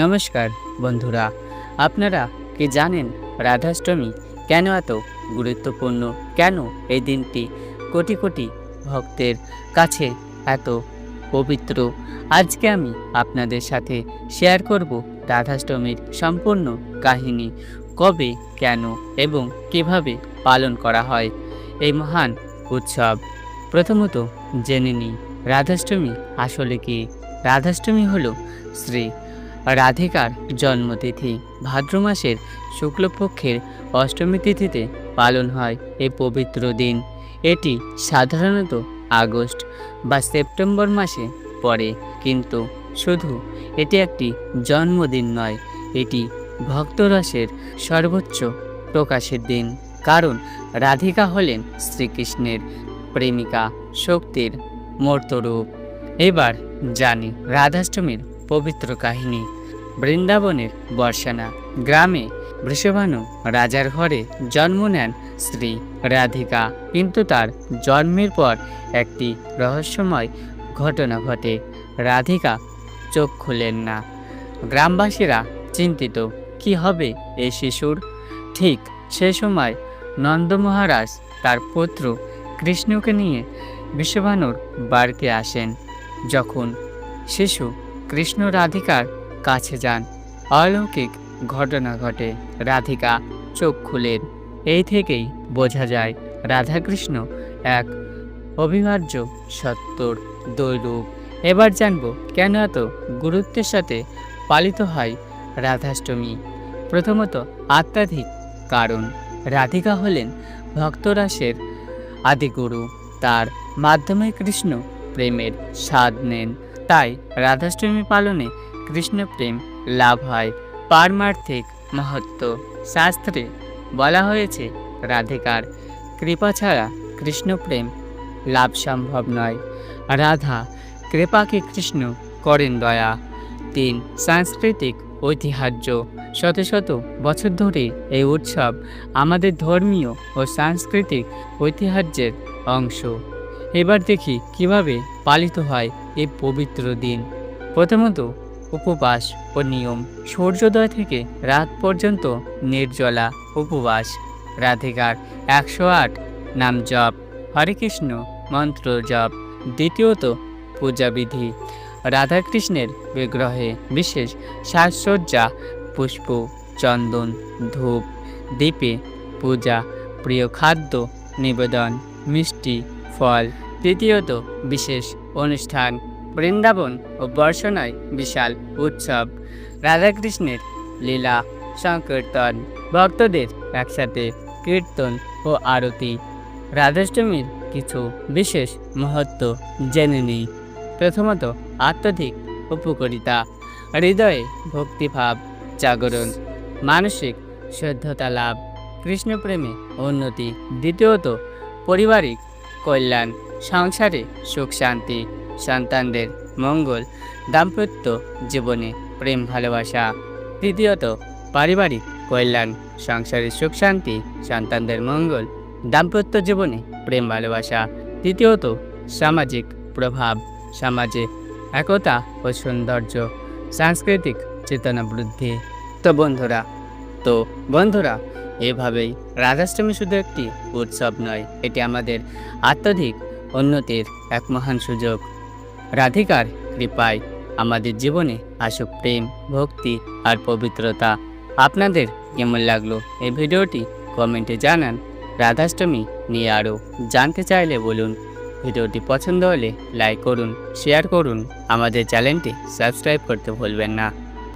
নমস্কার, বন্ধুরা। আপনারা কি জানেন রাধাষ্টমী কেন এত গুরুত্বপূর্ণ? কেন এই দিনটি কোটি কোটি ভক্তের কাছে এত পবিত্র? আজকে আমি আপনাদের সাথে শেয়ার করব রাধাষ্টমীর সম্পূর্ণ কাহিনী, কবে, কেন এবং কীভাবে পালন করা হয় এই মহান উৎসব। প্রথমত জেনে নিই, রাধাষ্টমী আসলে কি? রাধাষ্টমী হলো শ্রী রাধিকার জন্মতিথি। ভাদ্র মাসের শুক্লপক্ষের অষ্টমী তিথিতে পালন হয় এই পবিত্র দিন। এটি সাধারণত আগস্ট বা সেপ্টেম্বর মাসে পড়ে, কিন্তু শুধু এটি একটি জন্মদিন নয়, এটি ভক্তরসের সর্বোচ্চ প্রকাশের দিন। কারণ রাধিকা হলেন শ্রীকৃষ্ণের প্রেমিকা শক্তির মূর্তরূপ। এবার জানি রাধাষ্টমীর পবিত্র কাহিনী। বৃন্দাবনের বর্ষানা গ্রামে বৃষভানু রাজার ঘরে জন্ম নেন শ্রী রাধিকা। কিন্তু তার জন্মের পর একটি রহস্যময় ঘটনা ঘটে। রাধিকা চোখ খুলেন না। গ্রামবাসীরা চিন্তিত, কি হবে এই শিশুর? ঠিক সে সময় নন্দ মহারাজ তার পুত্র কৃষ্ণকে নিয়ে বিশ্বভানুর বাড়িতে আসেন। যখন শিশু কৃষ্ণ রাধিকার কাছে যান। অলৌকিক ঘটনা ঘটে। রাধিকা চোখ খুলেন। এই থেকেই বোঝা যায়, রাধাকৃষ্ণ এক অবিভাজ্য সত্তর দৈরূপ। এবার জানব, কেন এত গুরুত্বের সাথে পালিত হয় রাধাষ্টমী? প্রথমত আত্মাধিক কারণ। রাধিকা হলেন ভক্তরাসের আদিগুরু। তার মাধ্যমে কৃষ্ণ প্রেমের স্বাদ নেন। তাই রাধাষ্টমী পালনে কৃষ্ণ প্রেম লাভ হয়। পারমার্থিক মহত্ব শাস্ত্রে বলা হয়েছে, রাধিকার, কৃপা ছাড়া কৃষ্ণ প্রেম লাভ সম্ভব নয়। রাধা, কৃপাকে কৃষ্ণ করেন দয়া। তিন, সাংস্কৃতিক ঐতিহ্য। শত শত বছর ধরে এই উৎসব আমাদের ধর্মীয় ও সাংস্কৃতিক ঐতিহ্যের অংশ। এবার দেখি কীভাবে পালিত হয় এই পবিত্র দিন। প্রথমত, উপবাস ও নিয়ম। সূর্যোদয় থেকে রাত পর্যন্ত নির্জলা উপবাস। রাধিকার একশো আট, নাম জপ। হরে কৃষ্ণ, মন্ত্র জপ। দ্বিতীয়ত, পূজাবিধি। রাধাকৃষ্ণের বিগ্রহে বিশেষ সাজসজ্জা, পুষ্প, চন্দন, ধূপ, দ্বীপে পূজা, প্রিয় খাদ্য নিবেদন, মিষ্টি, ফল। তৃতীয়ত বিশেষ অনুষ্ঠান। বৃন্দাবন ও বর্ষণায় বিশাল উৎসব। রাধাকৃষ্ণের লীলা, সংকীর্তন, ভক্তদের একসাথে কীর্তন ও আরতি। রাধাষ্টমীর কিছু বিশেষ মহত্ব জেনে নিই। প্রথমত, আত্মাধিক উপকারিতা, হৃদয়ে ভক্তিভাব জাগরণ, মানসিক শুদ্ধতা লাভ, কৃষ্ণপ্রেমে উন্নতি, দ্বিতীয়ত, পারিবারিক কল্যাণ সংসারে সুখ, শান্তি, সন্তানদের মঙ্গল, দাম্পত্য জীবনে প্রেম, ভালোবাসা, তৃতীয়ত পারিবারিক কল্যাণ, সংসারে সুখ, শান্তি, সন্তানদের মঙ্গল, দাম্পত্য জীবনে প্রেম, ভালোবাসা, তৃতীয়ত সামাজিক প্রভাব, সমাজে একতা ও সৌন্দর্য, সাংস্কৃতিক চেতনা বৃদ্ধি তো বন্ধুরা তো বন্ধুরা, এভাবেই রাধাষ্টমী শুধু একটি উৎসব নয়, এটি আমাদের আত্মাধিক উন্নতির এক মহান সুযোগ। রাধিকার কৃপায় আমাদের জীবনে আসুক প্রেম, ভক্তি আর পবিত্রতা। আপনাদের কেমন লাগল এই ভিডিওটি কমেন্টে জানান। রাধাষ্টমী নিয়ে আরও জানতে চাইলে বলুন। ভিডিওটি পছন্দ হলে লাইক করুন, শেয়ার করুন। আমাদের চ্যানেলটি সাবস্ক্রাইব করতে ভুলবেন না।